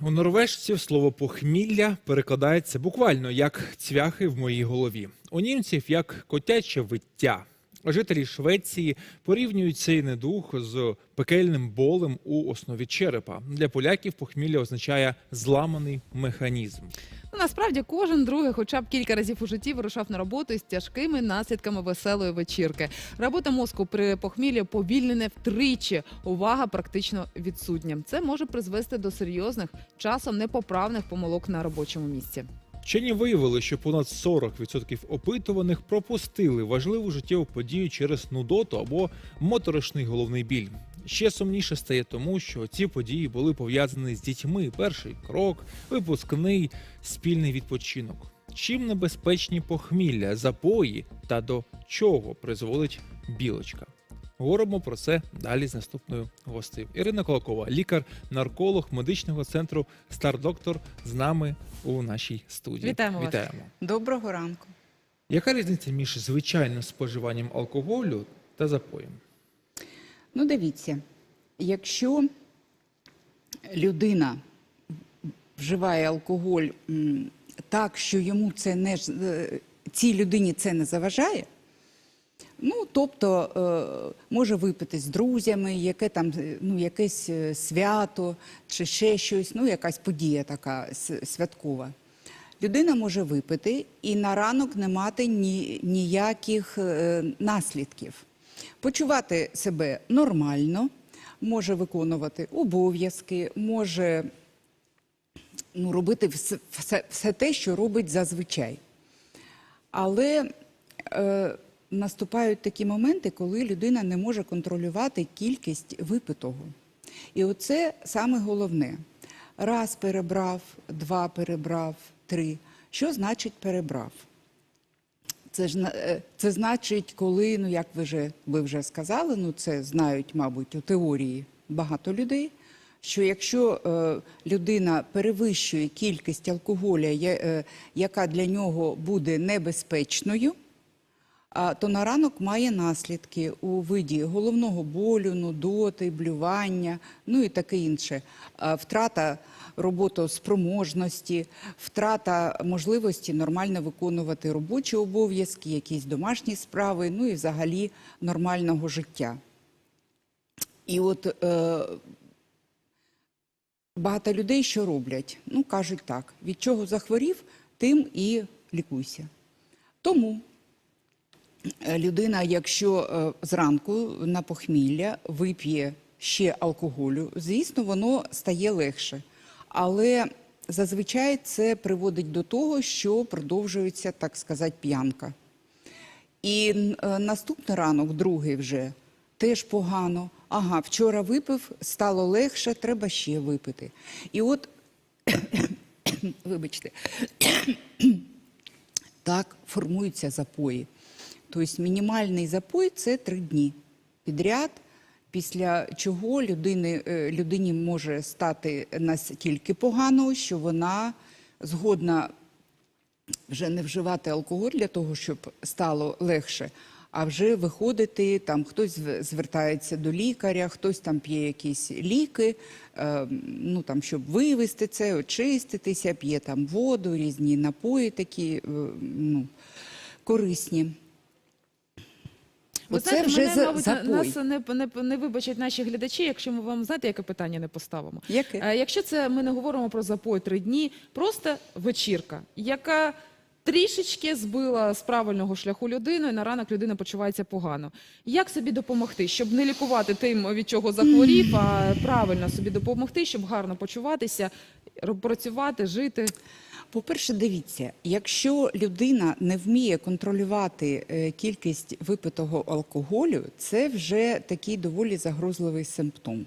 У норвежців слово похмілля перекладається буквально як цвяхи в моїй голові. У німців як котяче виття. Жителі Швеції порівнюють цей недух з пекельним болем у основі черепа. Для поляків похмілля означає зламаний механізм. Ну, насправді кожен другий, хоча б кілька разів у житті, вирушав на роботу з тяжкими наслідками веселої вечірки. Робота мозку при похміллі повільнене втричі. Увага практично відсутня. Це може призвести до серйозних, часом непоправних помилок на робочому місці. Вчені виявили, що понад 40% опитуваних пропустили важливу життєву подію через нудоту або моторошний головний біль. Ще сумніше стає тому, що ці події були пов'язані з дітьми. Перший крок, випускний, спільний відпочинок. Чим небезпечні похмілля, запої та до чого призводить білочка? Говоримо про це далі з наступною гостею. Ірина Колокова, лікар-нарколог медичного центру Стар-Доктор, з нами у нашій студії. Вітаємо вас. Вітаємо. Доброго ранку. Яка різниця між звичайним споживанням алкоголю та запоєм? Ну, дивіться, якщо людина вживає алкоголь так, що йому це не ж- е, цій людині це не заважає. Ну, тобто е, може випити з друзями, яке там е, ну, якесь е, свято чи ще щось, ну якась подія така святкова. Людина може випити і на ранок не мати ні, ніяких наслідків. Почувати себе нормально, може виконувати обов'язки, може ну, робити все, все, все те, що робить зазвичай. Але е, наступають такі моменти, коли людина не може контролювати кількість випитого. І оце саме головне. Раз перебрав, два перебрав, три. Що значить перебрав? Це ж е, це значить, коли, ну як ви вже ви вже сказали, ну це знають, мабуть, у теорії багато людей. Що якщо е, людина перевищує кількість алкоголя, я- е, яка для нього буде небезпечною, то на ранок має наслідки у виді головного болю, нудоти, блювання, ну і таке інше. Втрата роботоспроможності, втрата можливості нормально виконувати робочі обов'язки, якісь домашні справи, ну і взагалі нормального життя. І от е, багато людей що роблять? Ну, кажуть так: від чого захворів, тим і лікуйся. Тому людина, якщо е, зранку на похмілля вип'є ще алкоголю, звісно, воно стає легше. Але зазвичай це приводить до того, що продовжується, так сказати, п'янка. І е, наступний ранок, другий вже, теж погано. Ага, вчора випив, стало легше, треба ще випити. І от, вибачте, так формуються запої. Тобто мінімальний запой це три дні підряд, після чого людини, е, людині може стати настільки погано, що вона згодна вже не вживати алкоголь для того, щоб стало легше, а вже виходити, там хтось звертається до лікаря, хтось там п'є якісь ліки, е, ну там, щоб вивести це, очиститися, п'є там воду, різні напої такі е, ну, корисні. Ви Оце знаєте, вже мене, за- мабуть, запой. нас не, не, не вибачать наші глядачі, якщо ми вам знаєте, яке питання не поставимо. Яке? Е, Якщо це ми не говоримо про запой три дні, просто вечірка, яка трішечки збила з правильного шляху людину, і на ранок людина почувається погано. Як собі допомогти, щоб не лікувати тим, від чого захворів, а правильно собі допомогти, щоб гарно почуватися, працювати, жити? По-перше, дивіться, якщо людина не вміє контролювати е, кількість випитого алкоголю, це вже такий доволі загрозливий симптом.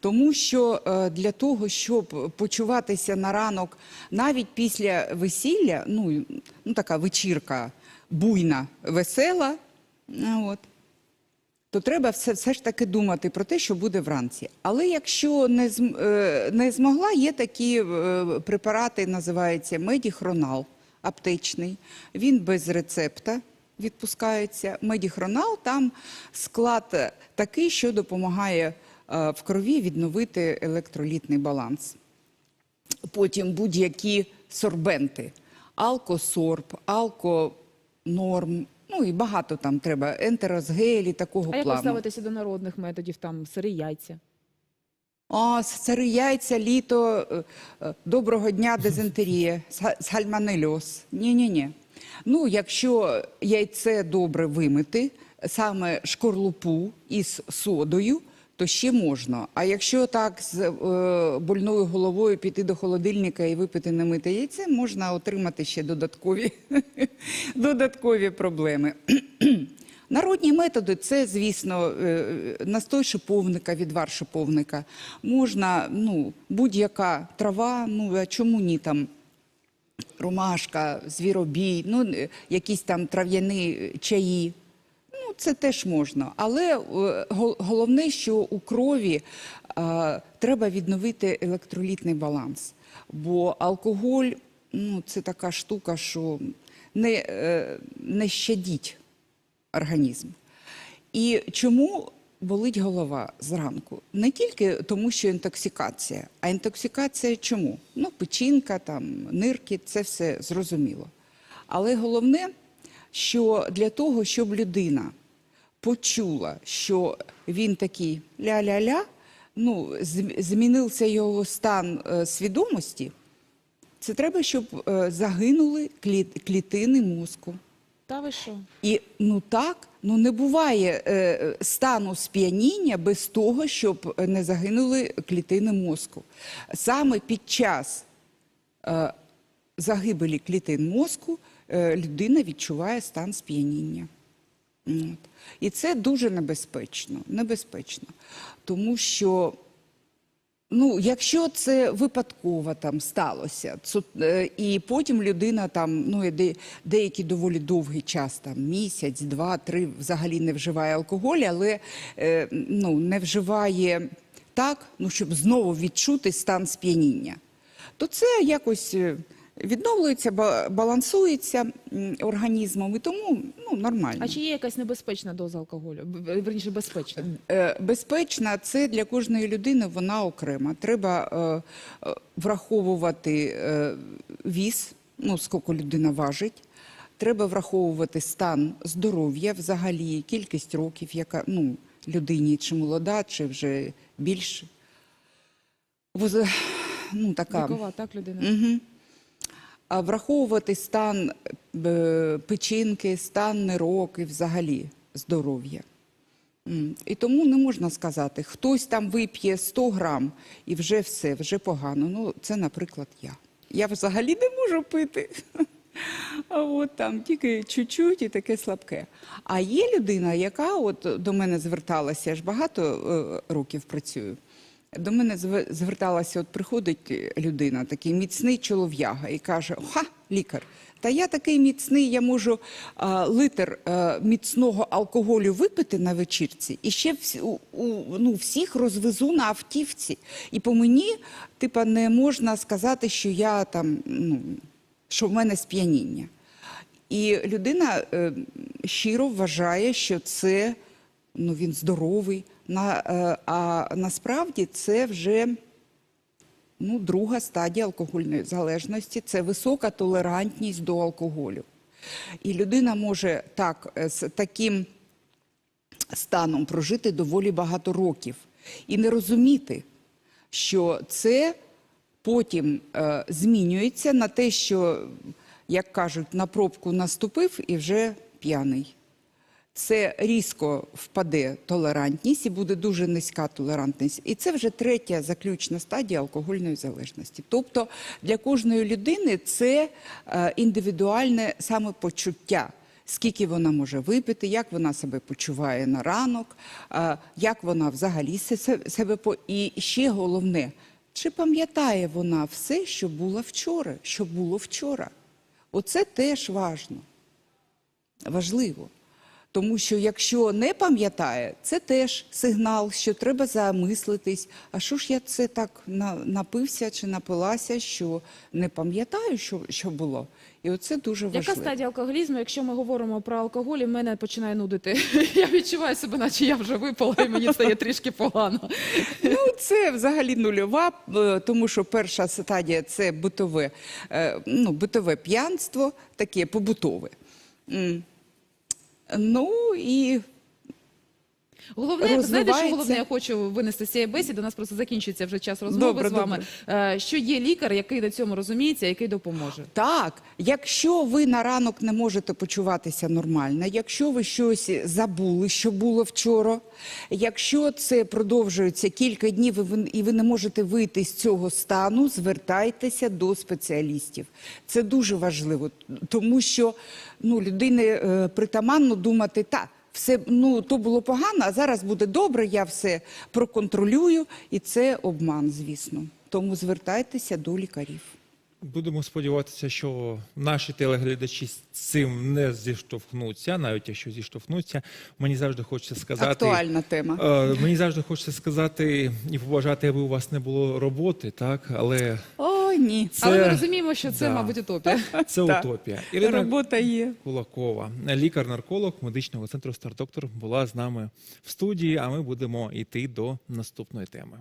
Тому що е, для того, щоб почуватися на ранок навіть після весілля, ну, ну така вечірка буйна, весела, ну, от, то треба все, все ж таки думати про те, що буде вранці. Але якщо не, е, не змогла, є такі е, препарати, називаються медіхронал аптечний. Він без рецепта відпускається. Медіхронал там склад такий, що допомагає е, в крові відновити електролітний баланс. потім будь-які сорбенти, алкосорб, алконорм, ну і багато там треба, ентеросгелі такого А як ви плану. ставитеся до народних методів, там сири яйця? О, сири яйця, літо, е, е, доброго дня, дизентерія, са- сальмонельоз. Ні-ні-ні. Ну, якщо яйце добре вимити, саме шкорлупу із содою, то ще можна. А якщо так з е, больною головою піти до холодильника і випити немите яйце, можна отримати ще додаткові, додаткові проблеми. Народні методи це, звісно, е, настой шиповника, відвар шиповника. Можна, ну, будь-яка трава, ну а чому ні там ромашка, звіробій, ну е, якісь там трав'яні чаї. Це теж можна. Але е, головне, що у крові е, треба відновити електролітний баланс. Бо алкоголь ну, це така штука, що не, е, не щадіть організм. І чому болить голова зранку? Не тільки тому, що інтоксикація, а інтоксикація чому? Ну, печінка, там, нирки, це все зрозуміло. Але головне, що для того, щоб людина почула, що він такий ля-ля-ля, ну, змінився його стан е, свідомості, це треба, щоб е, загинули клітини мозку. Та ви що? І ну так, ну не буває е, стану сп'яніння без того, щоб не загинули клітини мозку. Саме під час е, загибелі клітин мозку е, людина відчуває стан сп'яніння. І це дуже небезпечно. Небезпечно. Тому що Ну, якщо це випадково там сталося, е, і потім людина там, ну де, деякий доволі довгий час, там місяць, два, три, взагалі не вживає алкоголь, але е, ну, не вживає так, ну щоб знову відчути стан сп'яніння, то це якось е, відновлюється, ба- балансується організмом, і тому ну, нормально. А чи є якась небезпечна доза алкоголю? Верніше, безпечна? Е, Безпечна це для кожної людини вона окрема. Треба е, е, враховувати е, віс, ну скільки людина важить. Треба враховувати стан здоров'я взагалі, кількість років, яка ну, людині чи молода, чи вже більш ну, така. Вікова, так, людина? Угу. Враховувати стан е, печінки, стан нирок і взагалі здоров'я. І тому не можна сказати, хтось там вип'є 100 грам і вже все, вже погано. Ну, це, наприклад, я. Я взагалі не можу пити. А от там тільки чуть-чуть і таке слабке. А є людина, яка от до мене зверталася, я ж багато е, років працюю. До мене зв- зверталася, от приходить людина, такий міцний чолов'яга, і каже: Ха, лікар, та я такий міцний, я можу а, литр а, міцного алкоголю випити на вечірці, і ще всі, у, у, ну, всіх розвезу на автівці. І по мені, типа, не можна сказати, що я там, ну, що в мене сп'яніння. І людина е, щиро вважає, що це ну, він здоровий. На, е, а насправді це вже ну, друга стадія алкогольної залежності це висока толерантність до алкоголю. І людина може так, е, з таким станом прожити доволі багато років і не розуміти, що це потім е, змінюється на те, що, як кажуть, на пробку наступив і вже п'яний. Це різко впаде толерантність і буде дуже низька толерантність. І це вже третя заключна стадія алкогольної залежності. Тобто для кожної людини це е, індивідуальне самопочуття. Скільки вона може випити, як вона себе почуває на ранок, е, як вона взагалі се- се- себе по і ще головне, чи пам'ятає вона все, що було вчора, що було вчора. Оце теж важно важливо. Тому що якщо не пам'ятає, це теж сигнал, що треба замислитись. А що ж я це так на- напився чи напилася, що не пам'ятаю, що, що було. І оце дуже важливо. Яка стадія алкоголізму? Якщо ми говоримо про алкоголь, і мене починає нудити. Я відчуваю себе, наче я вже випила, і мені стає трішки погано. Ну, це взагалі нульова, тому що перша стадія це битове, е, ну, битове п'янство, таке побутове. Ну і Головне, знаєте, що головне, я хочу винести з цієї бесіди. У нас просто закінчується вже час розмови Добре, з вами. Е, Що є лікар, який на цьому розуміється, який допоможе. Так, якщо ви на ранок не можете почуватися нормально, якщо ви щось забули, що було вчора, якщо це продовжується кілька днів і ви, і ви не можете вийти з цього стану, звертайтеся до спеціалістів. Це дуже важливо, тому що ну, людині е, притаманно думати так. Все ну то було погано, а зараз буде добре. Я все проконтролюю, і це обман, звісно. Тому звертайтеся до лікарів. Будемо сподіватися, що наші телеглядачі з цим не зіштовхнуться, навіть якщо зіштовхнуться. Мені завжди хочеться сказати. Актуальна тема. Е, Мені завжди хочеться сказати і побажати, аби у вас не було роботи, так але О, ні. це, Але ми розуміємо, що це, да. мабуть, утопія. це Так. утопія. Ірина Робота є. Кулакова, лікар-нарколог медичного центру Стардоктор, була з нами в студії. А ми будемо йти до наступної теми.